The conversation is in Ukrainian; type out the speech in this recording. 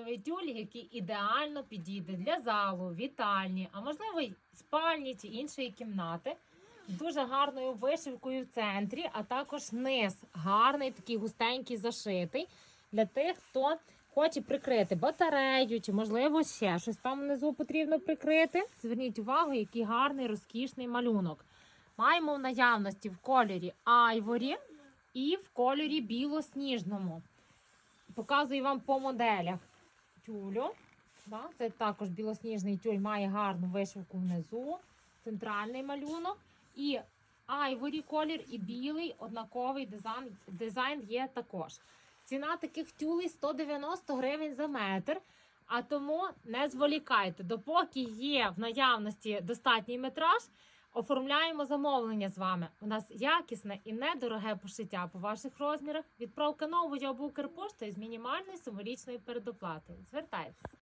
однорядовий тюль, який ідеально підійде для залу, вітальні, а можливо й спальні чи іншої кімнати. З дуже гарною вишивкою в центрі, а також низ гарний, такий густенький зашитий для тих, хто хоче прикрити батарею, чи можливо ще щось там внизу потрібно прикрити. Зверніть увагу, який гарний розкішний малюнок. Маємо в наявності в кольорі айворі і в кольорі білосніжному. Показую вам по моделях тюлю. Да? Це також білосніжний тюль має гарну вишивку внизу, центральний малюнок. І айворі колір, і білий однаковий дизайн, дизайн є також. Ціна таких тюлей 190 гривень за метр. А тому не зволікайте, допоки є в наявності достатній метраж, оформляємо замовлення з вами. У нас якісне і недороге пошиття по ваших розмірах. Відправка новою або Укрпоштою з мінімальною символічною передоплатою. Звертайтеся.